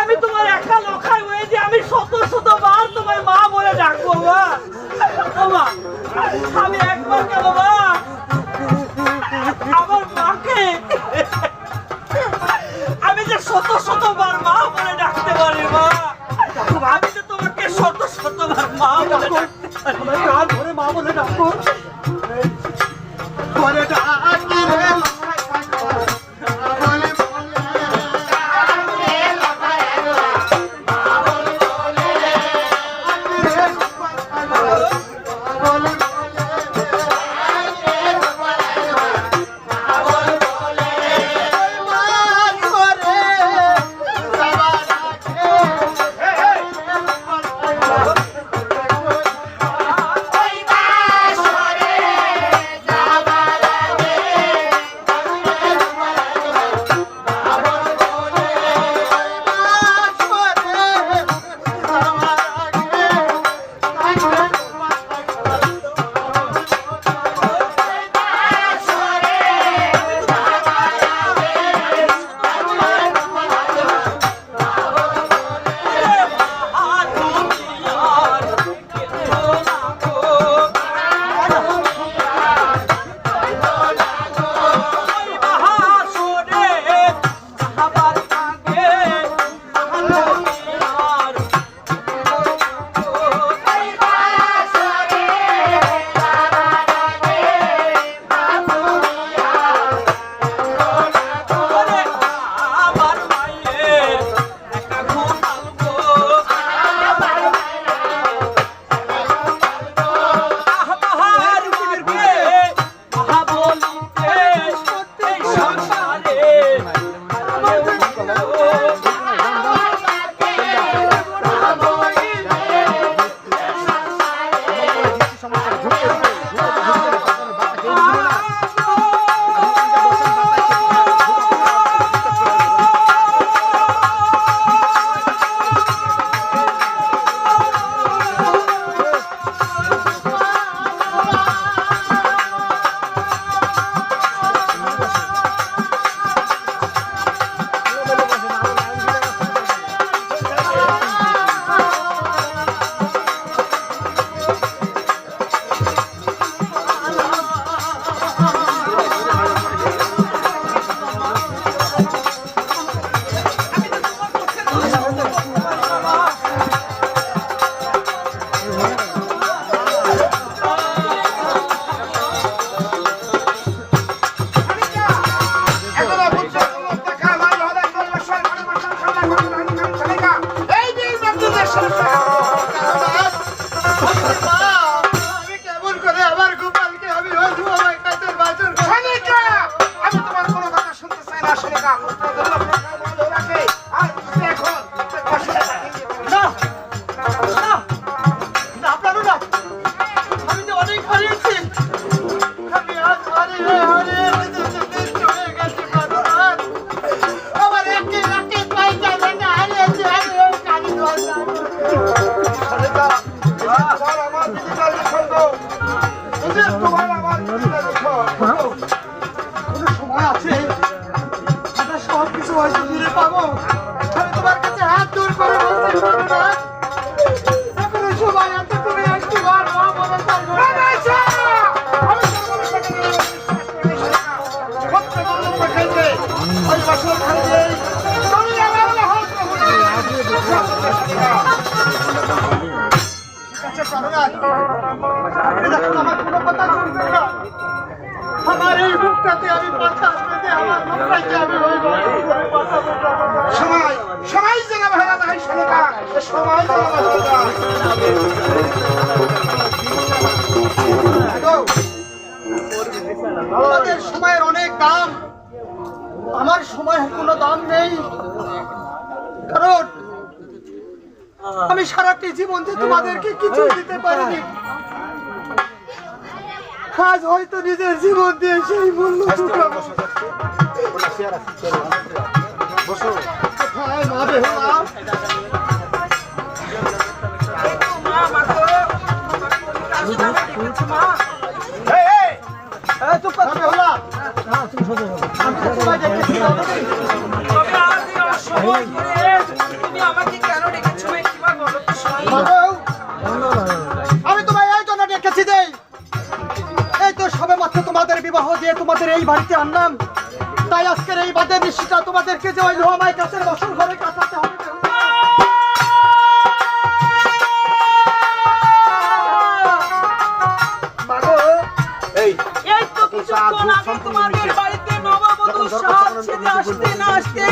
আমি তোমার একা লোকাই হয়ে যে আমি শত শত বার তোমার মা বলে ডাকবো, মা। আমি একবার কেন, মা? আমার মাকে আমি যে শত শতবার মা বলে ডাকতে পারি, মা। আমি যে তোমাকে শত শতবার মা বলে ডাকতে মা বলে ডাকো ঘরে ডাকি রে আমি তোমার সময়ের অনেক দাম। আমার সময়ের কোনো দাম নেই। কারণ আমি সারাটি জীবন যে তোমাদেরকে কিছু দিতে পারিনি। আজ হয়তো নিজের জীবন দিয়ে সেই মূল্য হ্যাঁ, আমাকে দিয়ে তোমাদের এই বাড়িতে আনলাম। তাই আজকের এই বাদে বৃষ্টিটা তোমাদেরকে যে ওই লোহামায় কাছের বসর ঘরে কাটাতে হবে তোমাদের বাড়িতে নবাবধূ সাহায্য আসতে না আসতে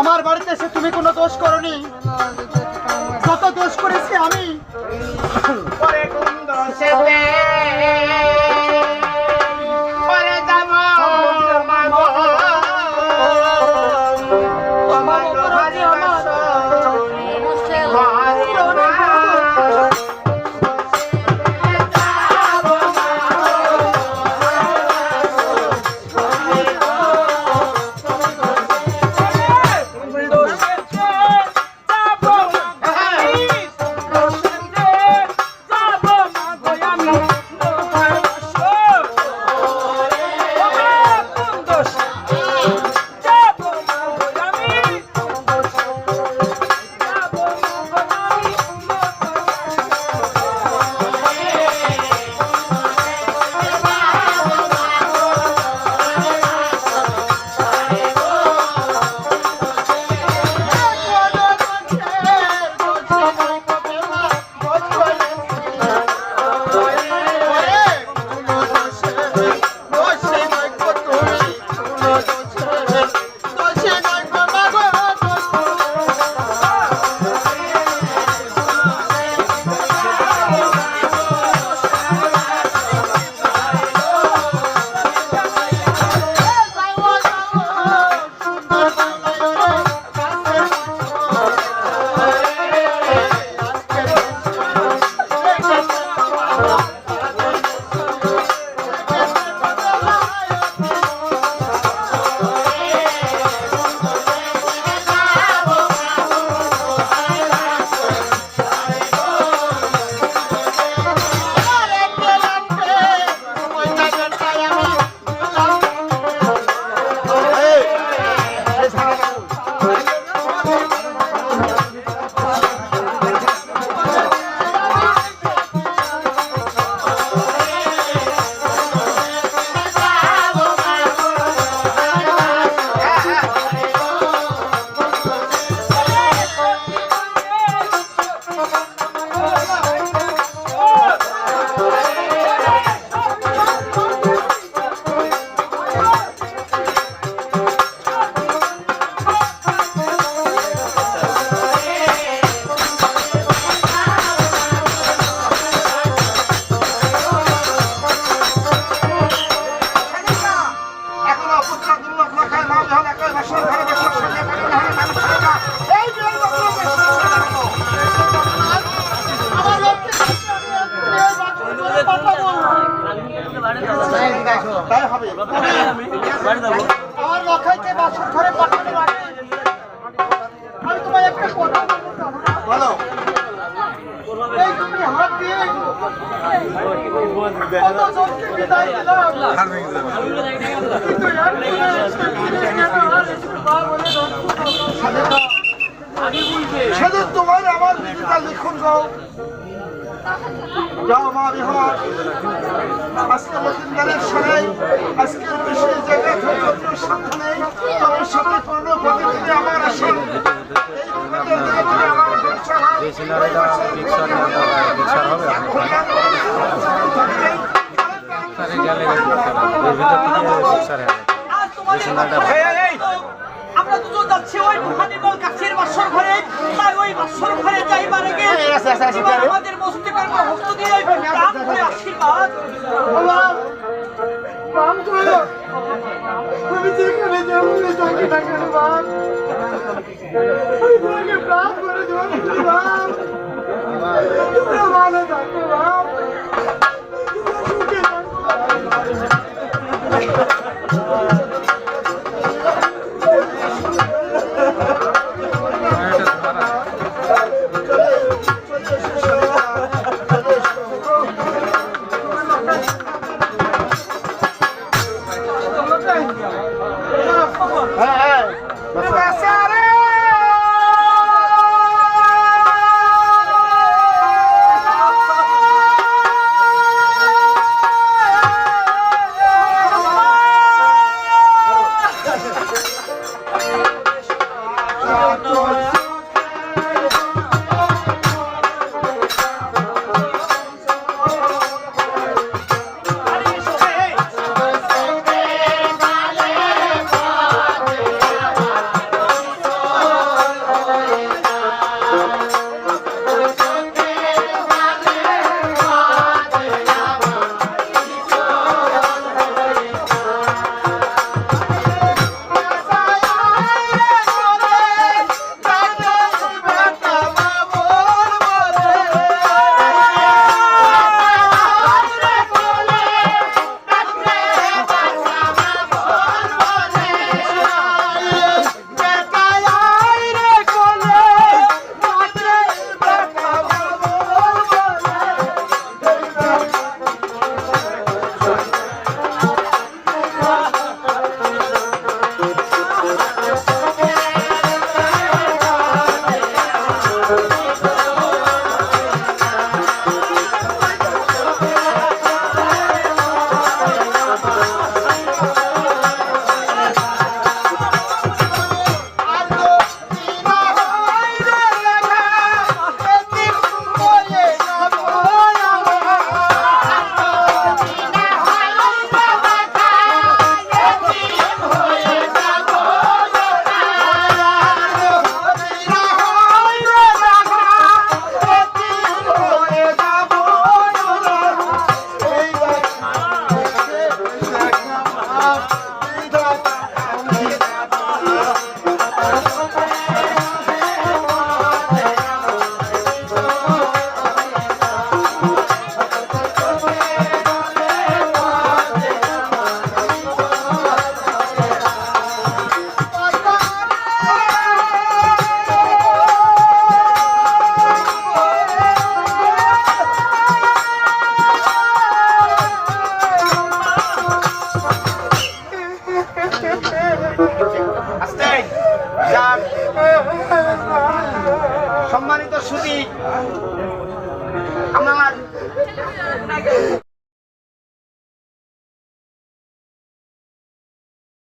আমার বাড়িতে এসে তুমি কোনো দোষ করনি। সেদিন তোমার আমার বিদিতা লিখুন যাও যাও মা বিহার আজকে মজুমদারের সরাই আজকের বিশেষ জায়গা ধৈর্য সন্ধানে তোমার সাথে পূর্ণ থেকে আমার আসেন এই দিকে তুমি আমার ব্যবসা নাও। আর তোমার আমরা দুজন যাচ্ছি ওই হানিমল গাছের বাসর ঘরে। তাই ওই বাসর ঘরে যাইবার আগে আমাদের মস্তিষ্কের উপর হস্ত দিয়ে ওই প্রাণ করে আশীর্বাদ। তুমি যেখানে যেমনি থাকি না কেন বাপ আমি তোমাকে প্রাণ